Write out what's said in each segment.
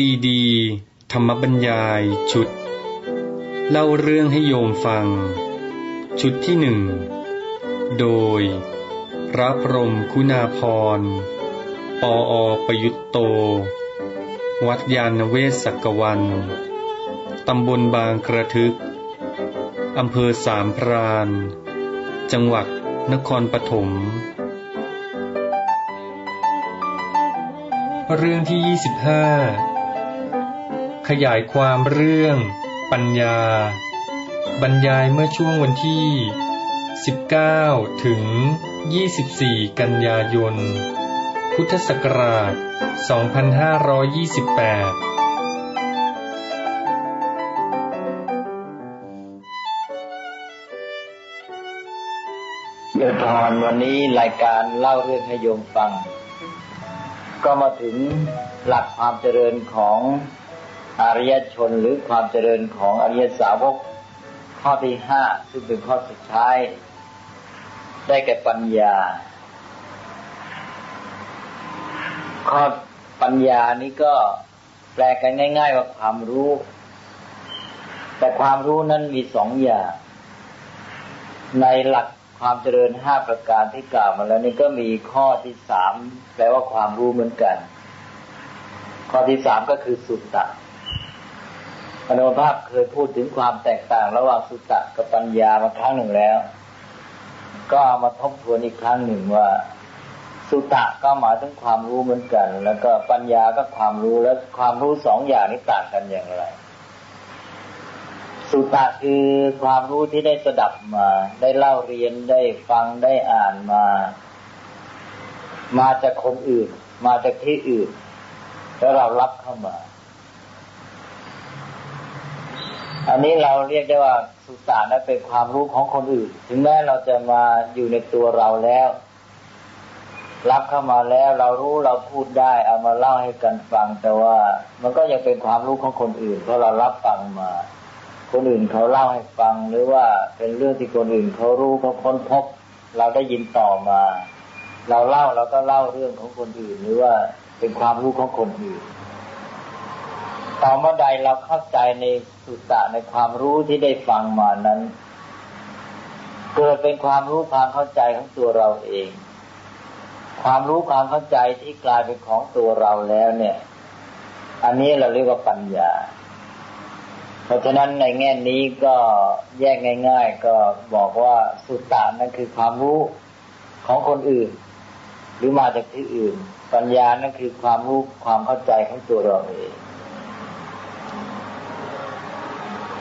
ซีดี ธรรมบรรยายชุด เล่าเรื่องให้โยมฟัง ชุดที่หนึ่ง โดย พระพรมคุณาพร ปออประยุตโต วัดยาณเวศสักวัน ตำบลบางกระทึก อำเภอสามพราน จังหวัดนครปฐมเรื่องที่ 25 ขยายความเรื่อง ปัญญา บรรยายเมื่อช่วงวันที่ 19 ถึง 24 กันยายน พุทธศักราช 2528เดือพรวันนี้รายการเล่าเรื่องให้โยมฟัง ก็มาถึงหลักความเจริญของ อริยชนหรือความเจริญของอริยสาวก ข้อที่ห้าซึ่งเป็นข้อสุดท้าย ได้แก่ปัญญา ข้อปัญญานี้ก็แปลกันง่าย ๆ ว่าความรู้ แต่ความรู้นั้นมีสองอย่าง ในหลักความเจริญห้าประการที่กล่าวมาแล้วนี่ก็มีข้อที่สามแปลว่าความรู้เหมือนกัน ข้อที่สามก็คือสุตตะ อนุภาพเคยพูดถึงความแตกต่างระหว่างสุตตะกับปัญญามาครั้งหนึ่งแล้ว ก็มาทบทวนอีกครั้งหนึ่งว่า สุตตะก็หมายถึงความรู้เหมือนกัน แล้วก็ปัญญาก็ความรู้แล้วความรู้สองอย่างนี้ต่างกันอย่างไร สุตตะคือความรู้ที่ได้สดับมา ได้เล่าเรียนได้ฟังได้อ่านมา มาจากคนอื่น มาจากที่อื่น แล้วเรารับเข้ามา อันนี้เราเรียกได้ว่าสุตตะนั้นเป็นความรู้ของคนอื่น ถึงแม้เราจะมาอยู่ในตัวเราแล้ว รับเข้ามาแล้วเรารู้เราพูดได้เอามาเล่าให้กันฟัง แต่ว่ามันก็ยังเป็นความรู้ของคนอื่น เพราะเรารับฟังมา คนอื่นเขาเล่าให้ฟัง หรือว่าเป็นเรื่องที่คนอื่นเขารู้เขาค้นพบ เราได้ยินต่อมา เราเล่าเราก็เล่าเรื่องของคนอื่น หรือว่าเป็นความรู้ของคนอื่น ต่อมื่อใดเราเข้าใจในสุตตะในความรู้ที่ได้ฟังมานั้น เกิดเป็นความรู้ความเข้าใจของตัวเราเอง ความรู้ความเข้าใจที่กลายเป็นของตัวเราแล้วเนี่ย อันนี้เราเรียกว่าปัญญา เพราะฉะนั้นในแง่นี้ก็แยกง่าย ๆ ก็บอกว่าสุตตะนั่นคือความรู้ของคนอื่น หรือมาจากที่อื่น ปัญญานั่นคือความรู้ความเข้าใจของตัวเราเอง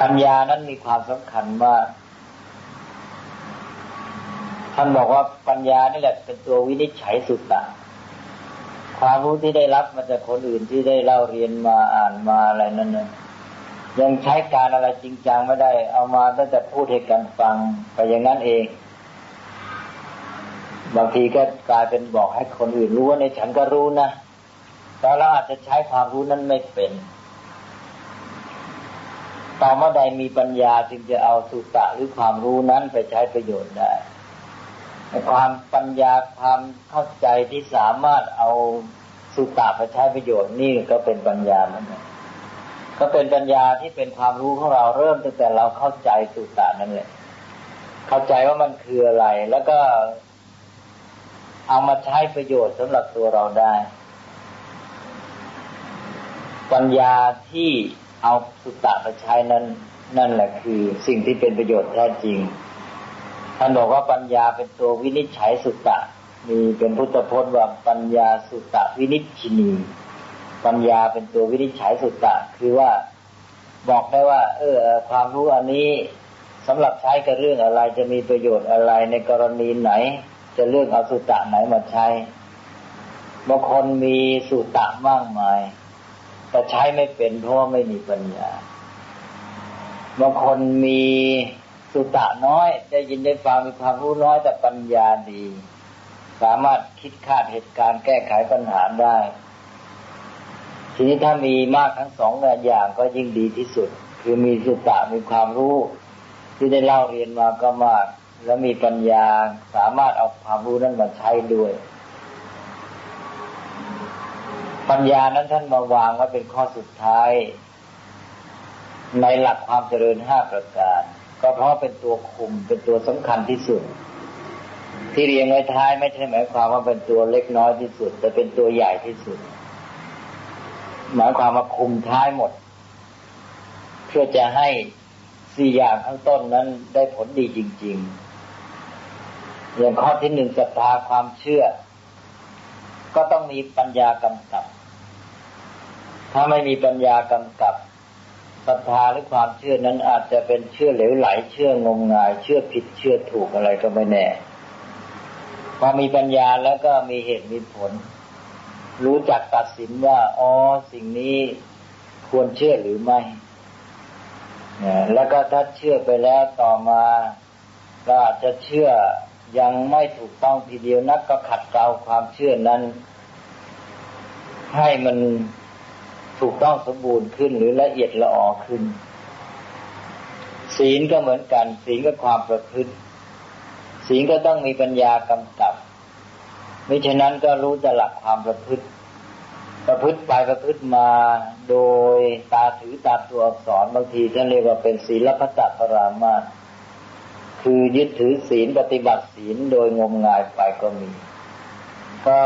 ปัญญานั้นมีความสำคัญมาท่านบอกว่าปัญญานี่แหละเป็นตัววินิจฉัยสุตตะความรู้ที่ได้รับมาจากคนอื่นที่ได้เล่าเรียนมาอ่านมาอะไรนั่นนะยังใช้การอะไรจริงจังไม่ได้ เอามาตั้งแต่พูดให้กันฟังไปอย่างนั้นเอง บางทีก็กลายเป็นบอกให้คนอื่นรู้ว่าในฉันก็รู้นะแต่เราอาจจะใช้ความรู้นั้นไม่เป็น ต่อเมื่อใดมีปัญญาจึงจะเอาสุตตะหรือความรู้นั้นไปใช้ประโยชน์ได้ความปัญญาความเข้าใจที่สามารถเอาสุตตะไปใช้ประโยชน์นี่ก็เป็นปัญญาเหมือนกันก็เป็นปัญญาที่เป็นความรู้ของเราเริ่มตั้งแต่เราเข้าใจสุตตะนั่นแหละเข้าใจว่ามันคืออะไร แล้วก็เอามาใช้ประโยชน์สำหรับตัวเราได้ ปัญญาที่ เอาสุตตะไปใช้นั้น นั่นแหละคือสิ่งที่เป็นประโยชน์แท้จริง ท่านบอกว่าปัญญาเป็นตัววินิจฉัยสุตตะ มีเป็นพุทธพจน์ว่าปัญญาสุตตะวินิจชินี ปัญญาเป็นตัววินิจฉัยสุตตะ คือว่าบอกได้ว่า เออ ความรู้อันนี้สำหรับใช้กับเรื่องอะไรจะมีประโยชน์อะไรในกรณีไหน จะเลือกเอาสุตตะไหนมาใช้บางคนมีสุตตะมากมาย แต่ใช้ไม่เป็นเพราะว่าไม่มีปัญญาบางคนมีสุตะน้อย ได้ยินได้ฟังมีความรู้น้อยแต่ปัญญาดี สามารถคิดคาดเหตุการณ์แก้ไขปัญหาได้ ทีนี้ถ้ามีมากทั้งสองอย่างก็ยิ่งดีที่สุด คือมีสุตะมีความรู้ ที่ได้เล่าเรียนมาก็มาก แล้วมีปัญญาสามารถเอาความรู้นั้นมาใช้ด้วย ปัญญานั้นท่านมาวางไว้เป็นข้อสุดท้าย ในหลักความเจริญห้าประการ ก็เพราะเป็นตัวคุมเป็นตัวสำคัญที่สุด ที่เรียงไว้ท้ายไม่ใช่หมายความว่าเป็นตัวเล็กน้อยที่สุด แต่เป็นตัวใหญ่ที่สุด หมายความว่าคุมท้ายหมด เพื่อจะให้สี่อย่างข้างต้นนั้นได้ผลดีจริง ๆ อย่างข้อที่หนึ่งศรัทธาความเชื่อ ก็ต้องมีปัญญากำกับ ถ้าไม่มีปัญญากำกับศรัทธาหรือความเชื่อนั้นอาจจะเป็นเชื่อเหลวไหล เชื่องมงาย เชื่อผิดเชื่อถูกอะไรก็ไม่แน่ พอมีปัญญาแล้วก็มีเหตุมีผล รู้จักตัดสินว่าอ๋อสิ่งนี้ควรเชื่อหรือไม่ แล้วก็ถ้าเชื่อไปแล้วต่อมาก็อาจจะเชื่อยังไม่ถูกต้องทีเดียวนักก็ขัดเกลาความเชื่อนั้น ให้มัน ถูกต้องสมบูรณ์ขึ้นหรือละเอียดละออขึ้น ศีลก็เหมือนกัน ศีลก็ความประพฤติศีลก็ต้องมีปัญญากำกับม่ฉะนั้นก็รู้แต่หลักความประพฤติ ประพฤติไปประพฤติมาโดยตาถือตาตัวอักษรบางทีท่านเรียกว่าเป็นศีลพัตตปรามาคือยึดถือศีลปฏิบัติศีลโดยงมงายไปก็มี ก็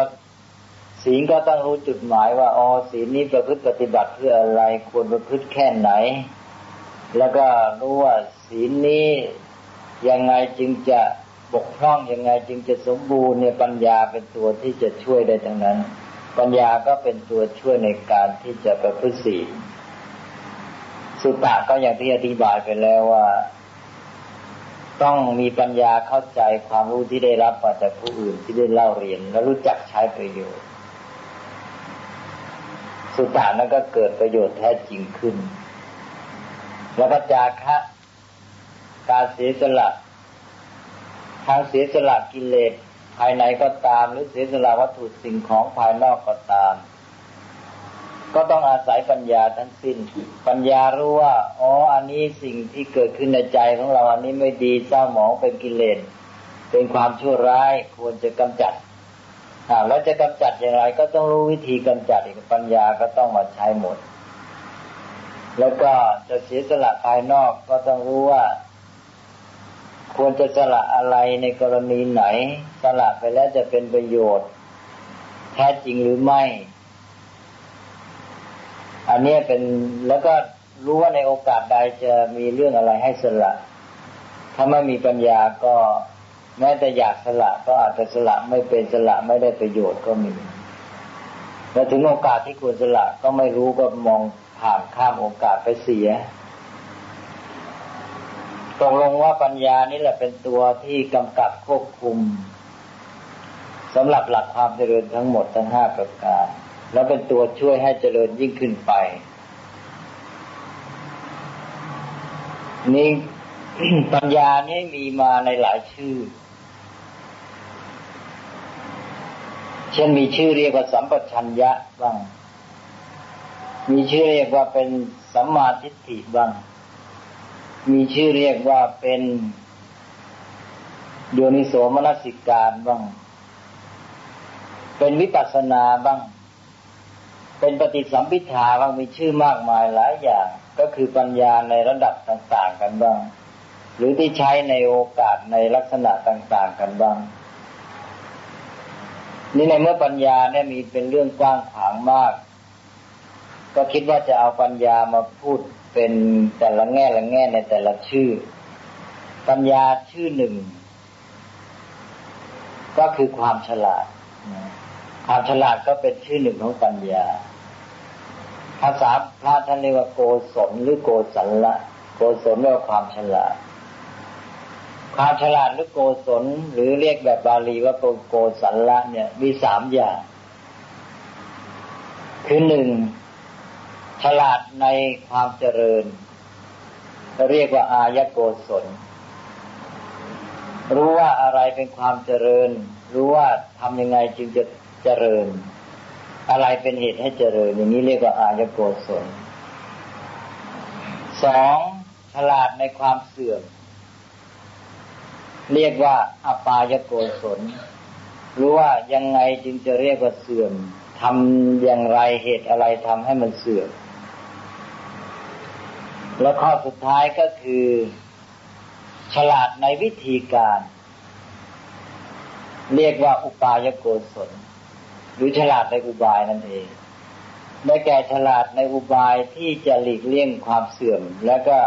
ศีลก็ต้องรู้จุดหมายว่าอ๋อศีลนี้ประพฤติปฏิบัติเพื่ออะไรควรประพฤติแค่ไหน แล้วก็รู้ว่าศีลนี้ยังไงจึงจะบกพร่องยังไงจึงจะสมบูรณ์เนี่ยปัญญาเป็นตัวที่จะช่วยได้ทั้งนั้น ปัญญาก็เป็นตัวช่วยในการที่จะประพฤติศีลสุตตะก็อย่างที่อธิบายไปแล้วว่า ต้องมีปัญญาเข้าใจความรู้ที่ได้รับมาจากผู้อื่นที่ได้เล่าเรียน และรู้จักใช้ประโยชน์ สุตตะนั้นก็เกิดประโยชน์แท้จริงขึ้น แล้วก็จาคะการเสียสละทางเสียสละกิเลสภายในก็ตาม หรือเสียสละวัตถุสิ่งของภายนอกก็ตาม ก็ต้องอาศัยปัญญาทั้งสิ้น ปัญญารู้ว่าอ๋ออันนี้สิ่งที่เกิดขึ้นในใจของเราอันนี้ไม่ดีเศร้าหมองเป็นกิเลสเป็นความชั่วร้ายควรจะกำจัด แล้วจะกำจัดอย่างไรก็ต้องรู้วิธีกำจัดอีกปัญญาก็ต้องมาใช้หมด แล้วก็จะเสียสละภายนอกก็ต้องรู้ว่า ควรจะสละอะไรในกรณีไหน สละไปแล้วจะเป็นประโยชน์ แท้จริงหรือไม่ อันนี้เป็นแล้วก็รู้ว่าในโอกาสใดจะมีเรื่องอะไรให้สละ ถ้าไม่มีปัญญาก็ แม้แต่อยากสละก็อาจจะสละไม่เป็นสละไม่ได้ประโยชน์ก็มี แล้วถึงโอกาสที่ควรสละก็ไม่รู้ก็มองผ่านข้ามโอกาสไปเสียตกลงว่าปัญญานี่แหละเป็นตัวที่กำกับควบคุมสำหรับหลักความเจริญทั้งหมดทั้งห้าประการ แล้วเป็นตัวช่วยให้เจริญยิ่งขึ้นไป นี่ปัญญานี่มีมาในหลายชื่อ เช่นมีชื่อเรียกว่าสัมปชัญญะบ้าง มีชื่อเรียกว่าเป็นสัมมาทิฏฐิบ้าง มีชื่อเรียกว่าเป็นโยนิโสมนสิการบ้าง เป็นวิปัสสนาบ้าง เป็นปฏิสัมพิทาบ้างมีชื่อมากมายหลายอย่าง ก็คือปัญญาในระดับต่าง ๆ กันบ้าง หรือที่ใช้ในโอกาสในลักษณะต่าง ๆ กันบ้าง นี่ในเมื่อปัญญาเนี่ยมีเป็นเรื่องกว้างขวางมาก ก็คิดว่าจะเอาปัญญามาพูดเป็นแต่ละแง่ละแง่ในแต่ละชื่อ ปัญญาชื่อหนึ่ง ก็คือความฉลาด ความฉลาดก็เป็นชื่อหนึ่งของปัญญา ภาษาพระท่านเรียกว่าโกศลหรือโกสัลละ โกศลเรียกว่าความฉลาด ความฉลาดหรือโกศลหรือเรียกแบบบาลีว่าโกสัลละเนี่ย มีสามอย่าง คือหนึ่งฉลาดในความเจริญ เรียกว่าอายโกศล รู้ว่าอะไรเป็นความเจริญ รู้ว่าทำยังไงจึงจะเจริญ อะไรเป็นเหตุให้เจริญ อย่างนี้เรียกว่าอายโกศลสองฉลาดในความเสื่อม เรียกว่าอปายโกศลรู้ว่ายังไงจึงจะเรียกว่าเสื่อมทำอย่างไรเหตุอะไรทำให้มันเสื่อมแล้วข้อสุดท้ายก็คือ ฉลาดในวิธีการ เรียกว่าอุปายโกศลหรือฉลาดในอุบายนั่นเองได้แก่ฉลาดในอุบายที่จะหลีกเลี่ยงความเสื่อม แล้วก็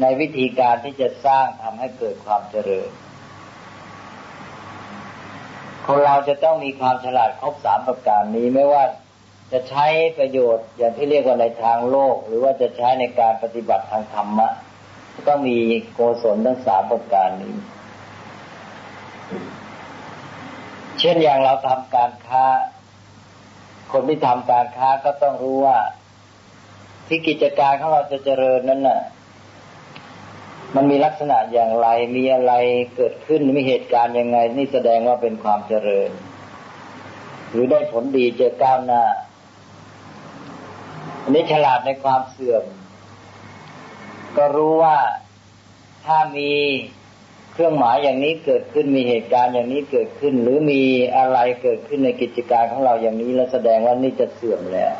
ในวิธีการที่จะสร้างทำให้เกิดความเจริญ คนเราจะต้องมีความฉลาดครบสามประการนี้ไม่ว่าจะใช้ประโยชน์อย่างที่เรียกว่าในทางโลก หรือว่าจะใช้ในการปฏิบัติทางธรรมะต้องมีโกศลทั้งสามประการนี้ เช่นอย่างเราทำการค้า คนที่ทำการค้าก็ต้องรู้ว่าที่กิจการของเราจะเจริญนั้นน่ะ มันมีลักษณะอย่างไร มีอะไรเกิดขึ้น มีเหตุการณ์ยังไง นี่แสดงว่าเป็นความเจริญ หรือได้ผลดีเจอก้าวหน้า อันนี้ฉลาดในความเสื่อม ก็รู้ว่าถ้ามีเครื่องหมายอย่างนี้เกิดขึ้น มีเหตุการณ์อย่างนี้เกิดขึ้น หรือมีอะไรเกิดขึ้นในกิจการของเราอย่างนี้ แล้วแสดงว่านี่จะเสื่อมแล้ว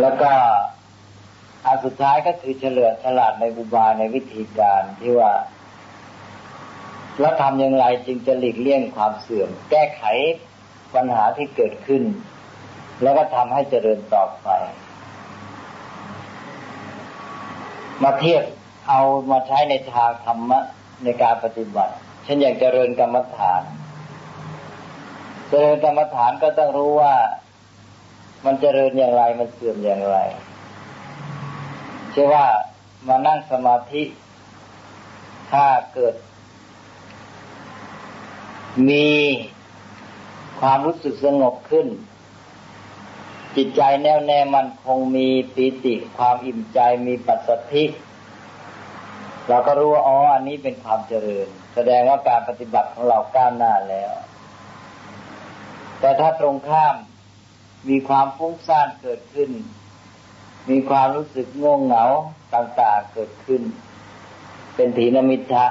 แล้วก็ อันสุดท้ายก็คือเฉลือฉลาดในบุบายในวิธีการที่ว่าแล้วทำอย่างไรจึงจะหลีกเลี่ยงความเสื่อม แก้ไขปัญหาที่เกิดขึ้น แล้วก็ทำให้เจริญต่อไป มาเทียบเอามาใช้ในทางธรรมะในการปฏิบัติเช่นอย่างเจริญกรรมฐาน เจริญกรรมฐานก็ต้องรู้ว่ามันเจริญอย่างไรมันเสื่อมอย่างไร เชื่อว่ามานั่งสมาธิ ถ้าเกิด มีความรู้สึกสงบขึ้น จิตใจแน่วแน่มันคงมีปีติความอิ่มใจมีปัสสธิเราก็รู้ว่าอ๋ออันนี้เป็นความเจริญ แสดงว่าการปฏิบัติของเราก้าวหน้าแล้ว แต่ถ้าตรงข้ามมีความฟุ้งซ่านเกิดขึ้น มีความรู้สึกง่วงเหงาต่างๆเกิดขึ้น เป็นถีนมิทะ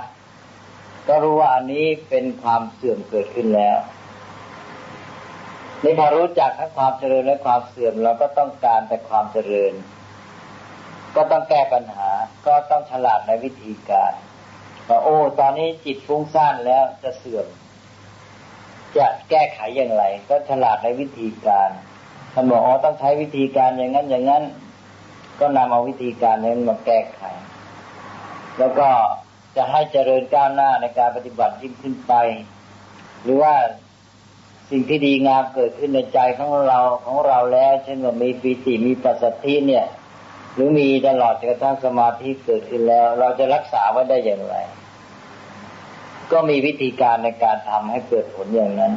ก็รู้ว่าอันนี้เป็นความเสื่อมเกิดขึ้นแล้วนี่พอรู้จักทั้งความเจริญและความเสื่อมเราก็ต้องการแต่ความเจริญ ก็ต้องแก้ปัญหา ก็ต้องฉลาดในวิธีการว่าโอ้ ตอนนี้จิตฟุ้งซ่านแล้วจะเสื่อม จะแก้ไขอย่างไร ก็ฉลาดในวิธีการท่านบอกอ๋อต้องใช้วิธีการอย่างนั้นอย่างนั้น ก็นำเอาวิธีการนั้นมาแก้ไข แล้วก็จะให้เจริญก้าวหน้าในการปฏิบัติยิ่งขึ้นไป หรือว่าสิ่งที่ดีงามเกิดขึ้นในใจของเราของเราแล้ว เช่นว่ามีปีติมีปัสสัทธิเนี่ย หรือมีตลอดจนกระทั่งสมาธิเกิดขึ้นแล้ว เราจะรักษาไว้ได้อย่างไร ก็มีวิธีการในการทำให้เกิดผลอย่างนั้น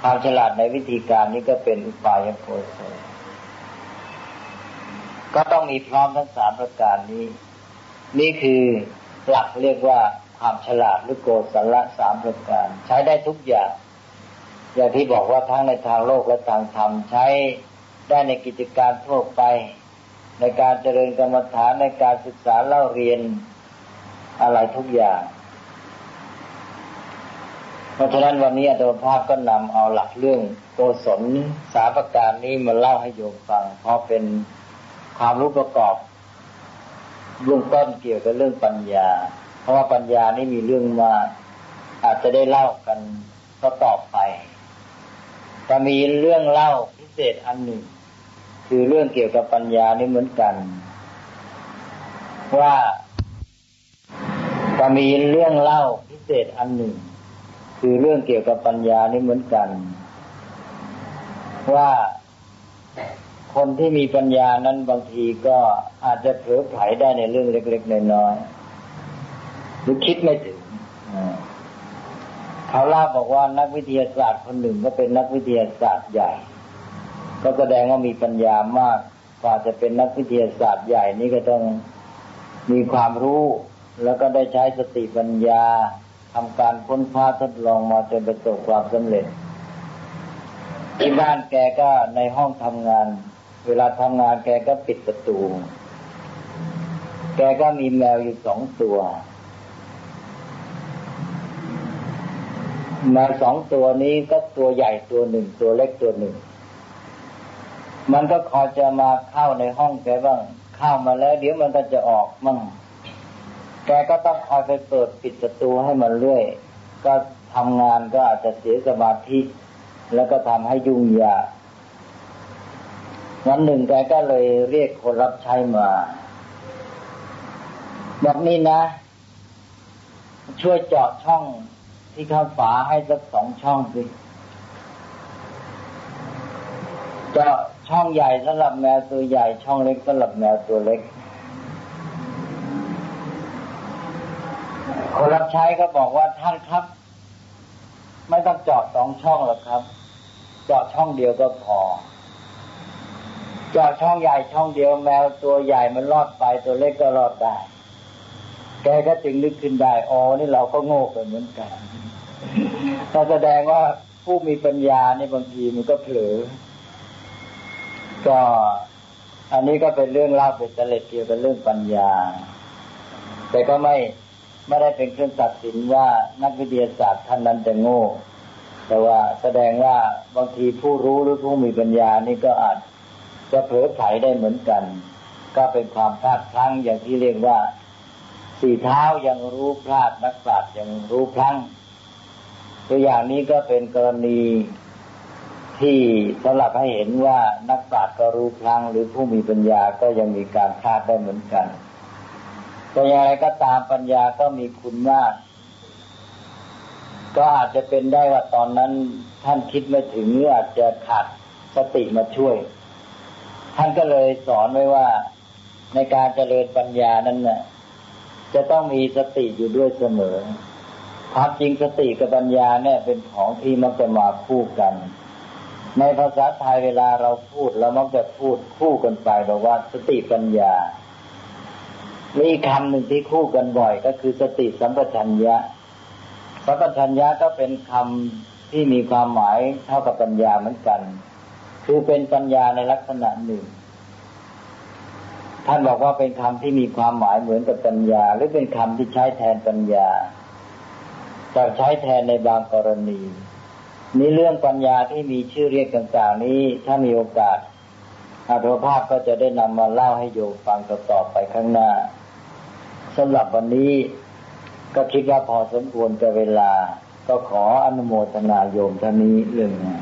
ความฉลาดในวิธีการนี้ก็เป็นอุปายโพส ก็ต้องมีพร้อมทั้งสามประการนี้ นี่คือหลักเรียกว่าความฉลาดหรือโกศลสามประการ ใช้ได้ทุกอย่าง อย่างที่บอกว่าทั้งในทางโลกและทางธรรมใช้ได้ในกิจการทั่วไป ในการเจริญกรรมฐานในการศึกษาเล่าเรียนอะไรทุกอย่าง เพราะฉะนั้นวันนี้อาตมาภาพก็นำเอาหลักเรื่องโกศลสาประการนี้มาเล่าให้โยมฟังเพราะเป็น ความรู้ประกอบเรื่องต้นเกี่ยวกับเรื่องปัญญา เพราะว่าปัญญานี่มีเรื่องมาอาจจะได้เล่ากันก็ต่อไปจะมีเรื่องเล่าพิเศษอันหนึ่ง คือเรื่องเกี่ยวกับปัญญานี่เหมือนกัน ว่าจะมีเรื่องเล่าพิเศษอันหนึ่ง คือเรื่องเกี่ยวกับปัญญานี่เหมือนกัน ว่า คนที่มีปัญญานั้นบางทีก็อาจจะเผลอไผลได้ในเรื่องเล็ก ๆ น้อยๆหรือคิดไม่ถึงเขาเล่าบอกว่านักวิทยาศาสตร์คนหนึ่งก็เป็นนักวิทยาศาสตร์ใหญ่ ก็แสดงว่ามีปัญญามากกว่าจะเป็นนักวิทยาศาสตร์ใหญ่นี่ก็ต้องมีความรู้แล้วก็ได้ใช้สติปัญญาทำการค้นคว้าทดลองมาจนประสบความสำเร็จ ที่บ้านแกก็ในห้องทำงาน เวลาทำงานแกก็ปิดประตู แกก็มีแมวอยู่สองตัวแมวสองตัวนี้ก็ตัวใหญ่ตัวหนึ่งตัวเล็กตัวหนึ่ง มันก็คอยจะมาเข้าในห้องแกบ้าง เข้ามาแล้วเดี๋ยวมันก็จะออกมั่งแกก็ต้องคอยไปเปิดปิดประตูให้มันเรื่อย ก็ทำงานก็อาจจะเสียสมาธิแล้วก็ทำให้ยุ่งยาก วันหนึ่งแกก็เลยเรียกคนรับใช้มาบอกนี่นะ ช่วยเจาะช่องที่ข้าฝาให้สักสองช่องสิเจาะช่องใหญ่สำหรับแมวตัวใหญ่ ช่องเล็กสำหรับแมวตัวเล็ก คนรับใช้ก็บอกว่าท่านครับ ไม่ต้องเจาะสองช่องหรอกครับ เจาะช่องเดียวก็พอ จาะช่องใหญ่ช่องเดียวแมวตัวใหญ่มันรอดไปตัวเล็กก็รอดได้ แกก็จึงนึกขึ้นได้อ๋อนี่เราก็โง่ไปเหมือนกันแต่แสดงว่าผู้มีปัญญาในบางทีมันก็เผลอ ก็อันนี้ก็เป็นเรื่องเล่าเป็นเล็ดเกี่ยวกับเรื่องปัญญา แต่ก็ไม่ไม่ได้เป็นเครื่องตัดสินว่านักวิทยาศาสตร์ท่านนั้นจะโง่ แต่ว่าแสดงว่าบางทีผู้รู้หรือผู้มีปัญญานี่ก็อาจ จะเผลอไผได้เหมือนกัน ก็เป็นความพลาดพลั้งอย่างที่เรียกว่า สี่เท้ายังรู้พลาดนักปราชญ์ยังรู้พลั้ง ตัวอย่างนี้ก็เป็นกรณีที่สำหรับให้เห็นว่านักปราชญ์ก็รู้พลั้งหรือผู้มีปัญญาก็ยังมีการพลาดได้เหมือนกันแต่อย่างไรก็ตามปัญญาก็มีคุณมาก ก็อาจจะเป็นได้ว่าตอนนั้นท่านคิดไม่ถึงหรืออาจจะขาดสติมาช่วย ท่านก็เลยสอนไว้ว่าในการเจริญปัญญานั้นน่ะ จะต้องมีสติอยู่ด้วยเสมอความจริงสติกับปัญญาเนี่ยเป็นของที่มักจะมาคู่กัน ในภาษาไทยเวลาเราพูดเรามักจะพูดคู่กันไปบอกว่าสติปัญญา มีคำหนึ่งที่คู่กันบ่อยก็คือสติสัมปชัญญะ สัมปชัญญะก็เป็นคำที่มีความหมายเท่ากับปัญญาเหมือนกัน คือเป็นปัญญาในลักษณะหนึ่ง ท่านบอกว่าเป็นคำที่มีความหมายเหมือนกับปัญญา หรือเป็นคำที่ใช้แทนปัญญาจะใช้แทนในบางกรณีนี่เรื่องปัญญาที่มีชื่อเรียกต่างๆนี้ ถ้ามีโอกาสอาตภาพก็จะได้นำมาเล่าให้โยมฟังต่อไปข้างหน้าสำหรับวันนี้ก็คิดว่าพอสมควรกับเวลา ก็ขออนุโมทนาโยมท่านนี้เรื่องนี้